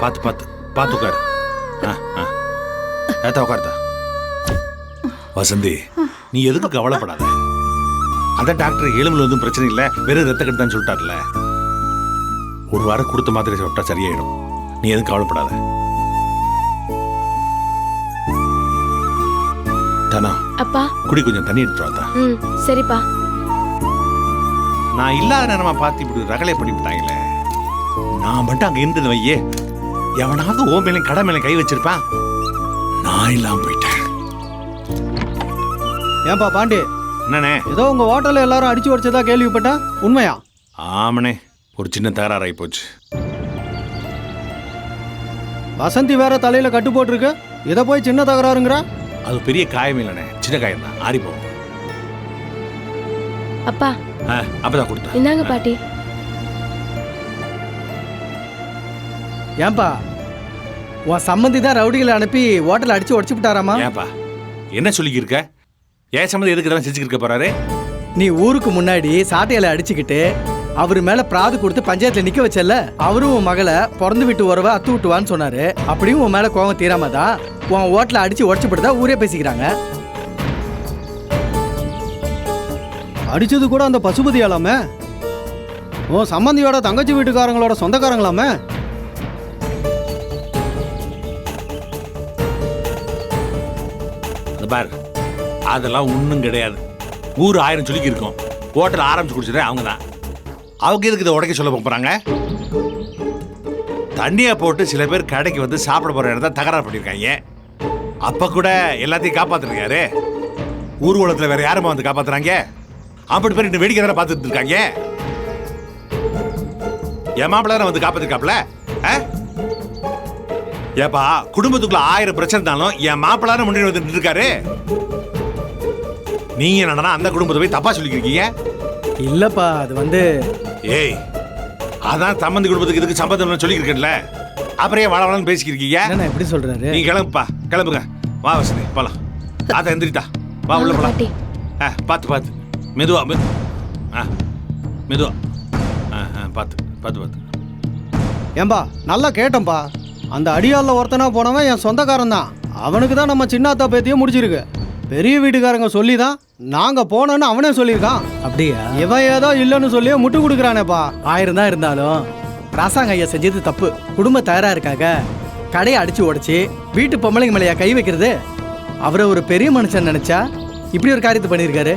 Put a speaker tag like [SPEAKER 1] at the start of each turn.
[SPEAKER 1] பார்த்து பார்த்து பார்த்து உட்காரு. ஆ ஆ. ஏத்தா உட்காருதா வசந்தி நீ எதுக்கு கவலைப்படாத? அந்த டாக்டர் எலும்புல எதுவும் பிரச்சனை இல்லை வெறும் ரத்த கட்டுதான் சொல்லிட்டார்ல. ஒரு வாரம் கொடுத்த மாத்திரை சாப்பிட்டா சரியாயிடும். நீ எதுவும் கவலைப்படாத? தானா
[SPEAKER 2] அப்பா.
[SPEAKER 1] குடி கொஞ்சம் தண்ணி எடுத்துட்டு வாத்தா.
[SPEAKER 2] ம் சரிப்பா.
[SPEAKER 1] நான் இல்லாத நேரமா பார்த்து இப்படி ரகலை பண்ணி விட்டாங்களே நான் மட்டும் அங்க இருந்தது வையே எவனாவது ஓ மேலே கடை மேலே கை வச்சிருப்பான். நான் இல்லாம போயிட்டேன்.
[SPEAKER 3] ஏன்பா பாண்டி?
[SPEAKER 1] என்னண்ணே?
[SPEAKER 3] ஏதோ உங்க ஹோட்டல்ல எல்லாரும் அடிச்சு உடைச்சதா கேள்விப்பட்டேன். உண்மையா?
[SPEAKER 1] ஆமனே ஒரு சின்ன தகராறாகி போச்சு.
[SPEAKER 3] வசந்தி வேற தலையில கட்டு போட்டிருக்கு. இதை போய் சின்ன தகராறுங்கிற?
[SPEAKER 1] அது பெரிய காயம் இல்லைண்ணே சின்ன காயம் தான் ஆறி போகும்.
[SPEAKER 2] அப்பா.
[SPEAKER 1] அப்பதான் கொடுத்தேன்.
[SPEAKER 2] இந்தாங்க பாட்டி.
[SPEAKER 3] ஏன்பா உன் சம்மந்தி தான் ரவுடிகளை அனுப்பி ஹோட்டல் அடிச்சு உடச்சு விட்டாராமா?
[SPEAKER 1] ஏன்பா என்ன சொல்லிக்கிருக்க? ஏன் சம்மந்தம் எதுக்கு இதெல்லாம் செஞ்சுக்கிருக்க போறாரு?
[SPEAKER 3] நீ ஊருக்கு முன்னாடி சாட்டையில அடிச்சுக்கிட்டு அவர் மேல பிராது கொடுத்து பஞ்சாயத்துல நிக்க வச்சல அவரும் உன் மகளை பிறந்து விட்டு உறவை அத்து விட்டுவான்னு சொன்னாரு. அப்படியும் உன் மேல கோவம் தீராம தான் உன் ஹோட்டல அடிச்சு உடச்சு போட்டுதா ஊரே பேசிக்கிறாங்க. அடிச்சது கூட அந்த பசுபதியாலாமே உன் சம்மந்தியோட தங்கச்சி வீட்டுக்காரங்களோட சொந்தக்காரங்களாமே?
[SPEAKER 1] பார். அதெல்லாம் ஒன்றும் கிடையாது. ஊர் ஆயிரம் சொல்லிக்கு இருக்கும். ஹோட்டல் ஆரம்பிச்சு குடிச்சதே அவங்க தான். அவங்க எதுக்கு இதை உடைக்க சொல்ல போறாங்க? தண்ணியை போட்டு சில பேர் கடைக்கு வந்து சாப்பிட போகிற இடத்த தகராறு பண்ணியிருக்காங்க. அப்போ கூட எல்லாத்தையும் காப்பாத்திருக்காரு. ஊர்வலத்தில் வேற யாருமா வந்து காப்பாத்துறாங்க? அப்படி பேர் இன்னும் வேடிக்கை தானே பார்த்துட்டு இருக்காங்க? என் மாப்பிள்ள வந்து காப்பாத்திருக்காப்ல ஆ? ஏப்பா குடும்பத்துக்குள்ள ஆயிரம் பிரச்சனை இருந்தாலும் என் மாப்பிள்ளான முன்னாடி வந்து நின்னுட்டு இருக்காரு நீங்க என்னடா அந்த குடும்பத்தை போய் தப்பா சொல்லிக்கிறீங்க
[SPEAKER 3] இல்லப்பா அது வந்து
[SPEAKER 1] ஏய் அதான் தம்பந்தி குடும்பத்துக்கு இதுக்கு சம்பந்தம் சொல்லியிருக்கேன்ல அப்புறம் ஏன் வாழ பேசிக்கிறீங்க
[SPEAKER 3] என்ன எப்படி சொல்றாரு?
[SPEAKER 1] நீங்க கிளம்புப்பா கிளம்புங்க. வா வசதி போலாம். ஆத்தா எந்திரிட்டா வா உள்ள போலாம். ஆ பார்த்து பார்த்து மெதுவா மெது. ஆ மெதுவா. ஆ ஆ பார்த்து பார்த்து பார்த்து
[SPEAKER 3] ஏம்பா நல்லா கேட்டேன்பா. அந்த அடியாளில் ஒருத்தனா போனவன் என் சொந்தக்காரன் தான். அவனுக்கு தான் நம்ம சின்னாத்தா பேத்தியும் முடிச்சிருக்கு பெரிய வீட்டுக்காரங்க சொல்லி தான் நாங்க போனோன்னு அவனே சொல்லியிருக்கான். அப்படியா? இவன் ஏதோ இல்லைன்னு சொல்லி முட்டு கொடுக்குறானேப்பா. ஆயிரம் தான் இருந்தாலும் ராசாங்க ஐயா செஞ்சது தப்பு. குடும்ப தயாராருக்காக கடையை அடிச்சு உடைச்சு வீட்டு பொம்பளைங்க மேலையா கை வைக்கிறது? அவரை ஒரு பெரிய மனுஷன் நினைச்சா இப்படி ஒரு காரியத்தை பண்ணியிருக்காரு.